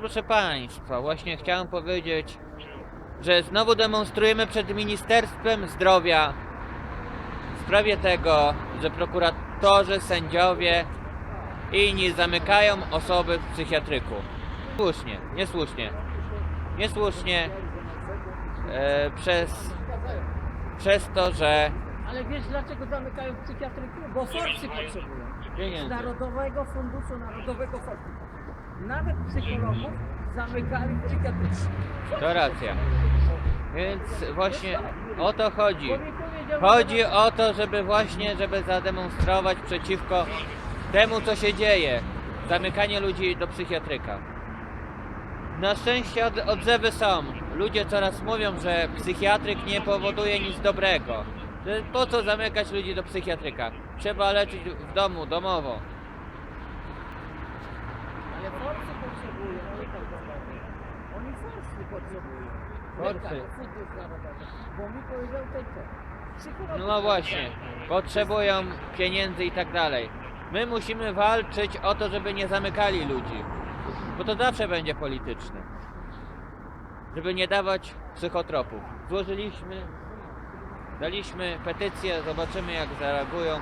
proszę Państwa, właśnie chciałem powiedzieć, że znowu demonstrujemy przed Ministerstwem Zdrowia w sprawie tego, że prokuratorzy, sędziowie i inni zamykają osoby w psychiatryku. Słusznie, niesłusznie. Niesłusznie e, przez, przez to, że Ale wiesz dlaczego zamykają psychiatrykę? Bo forsy potrzebują. Z pieniędzy. Narodowego Funduszu Narodowego forsy. Nawet psychologów zamykali w psychiatryce. To racja. Więc właśnie o to chodzi. Chodzi o to, żeby właśnie, żeby zademonstrować przeciwko temu, co się dzieje. Zamykanie ludzi do psychiatryka. Na szczęście od, odzewy są. Ludzie coraz mówią, że psychiatryk nie powoduje nic dobrego. Po co zamykać ludzi do psychiatryka? Trzeba leczyć w domu, domowo. Ale forsy potrzebują. Oni tak mówią. Oni forsy potrzebują. Forsy. Bo mi powiedział? Psycholog- No właśnie, potrzebują pieniędzy i tak dalej. My musimy walczyć o to, żeby nie zamykali ludzi, bo to zawsze będzie polityczne. Żeby nie dawać psychotropów. Złożyliśmy, daliśmy petycję, zobaczymy jak zareagują,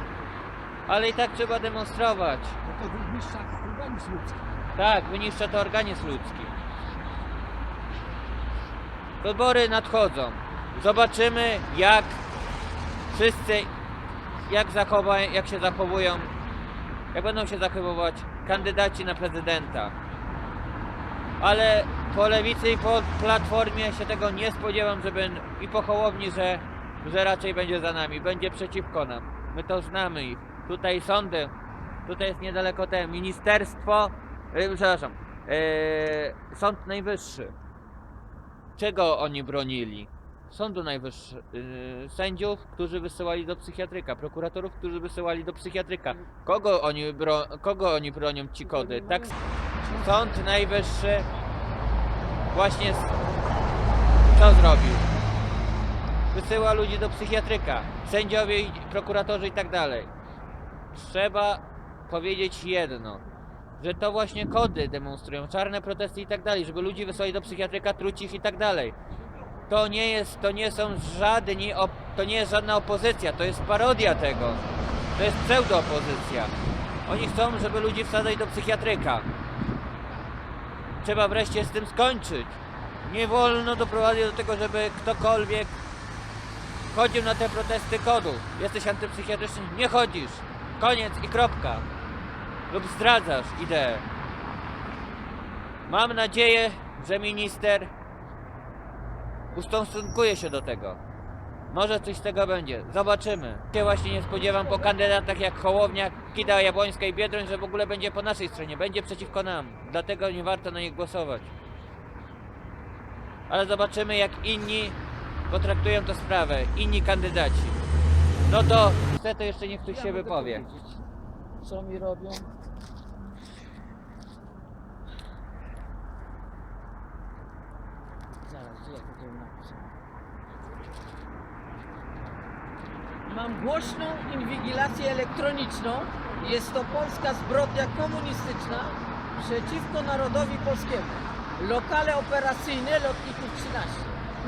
ale i tak trzeba demonstrować. Bo to wyniszcza organizm ludzki. Tak, wyniszcza to organizm ludzki. Wybory nadchodzą. Zobaczymy, jak wszyscy, jak, zachowają, jak się zachowują, jak będą się zachowywać kandydaci na prezydenta. Ale po lewicy i po platformie się tego nie spodziewam, żeby i po Hołowni, że, że raczej będzie za nami, będzie przeciwko nam. My to znamy ich. Tutaj sądy, tutaj jest niedaleko ten ministerstwo, yy, przepraszam, yy, Sąd Najwyższy. Czego oni bronili? Sądu Najwyższego, yy, sędziów, którzy wysyłali do psychiatryka, prokuratorów, którzy wysyłali do psychiatryka. Kogo oni, bro, kogo oni bronią ci kody? Tak, Sąd Najwyższy właśnie co zrobił? Wysyła ludzi do psychiatryka, sędziowie, i prokuratorzy i tak dalej. Trzeba powiedzieć jedno, że to właśnie kody demonstrują, czarne protesty i tak dalej, żeby ludzi wysłali do psychiatryka, truć ich i tak dalej. To nie jest, to nie są żadni, to nie jest żadna opozycja, to jest parodia tego. To jest pseudoopozycja. Oni chcą, żeby ludzi wsadzać do psychiatryka. Trzeba wreszcie z tym skończyć. Nie wolno doprowadzić do tego, żeby ktokolwiek chodził na te protesty kodu. Jesteś antypsychiatryczny, nie chodzisz. Koniec i kropka. Lub zdradzasz ideę. Mam nadzieję, że minister ustosunkuje się do tego. Może coś z tego będzie. Zobaczymy. Się właśnie nie spodziewam po kandydatach jak Hołownia, Kida Jabłońska i Biedroń, że w ogóle będzie po naszej stronie. Będzie przeciwko nam. Dlatego nie warto na nich głosować. Ale zobaczymy jak inni potraktują tę sprawę. Inni kandydaci. No to niestety jeszcze niech ktoś Ja się wypowie. Co mi robią? Zaraz, gdzie ja to? Mam głośną inwigilację elektroniczną. Jest to polska zbrodnia komunistyczna przeciwko narodowi polskiemu. Lokale operacyjne lotników 13.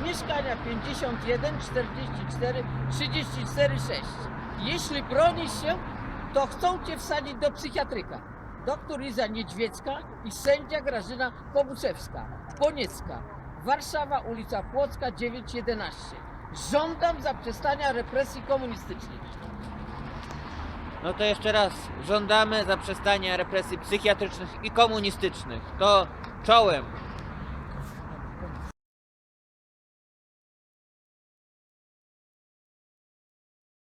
Mieszkania 51, 44, 34, 6. Jeśli bronisz się, to chcą cię wsadzić do psychiatryka. Doktor Iza Niedźwiecka i sędzia Grażyna Kobuszewska, Poniecka, Warszawa, ulica Płocka 911. Żądam zaprzestania represji komunistycznych. No to jeszcze raz, żądamy zaprzestania represji psychiatrycznych i komunistycznych. To czołem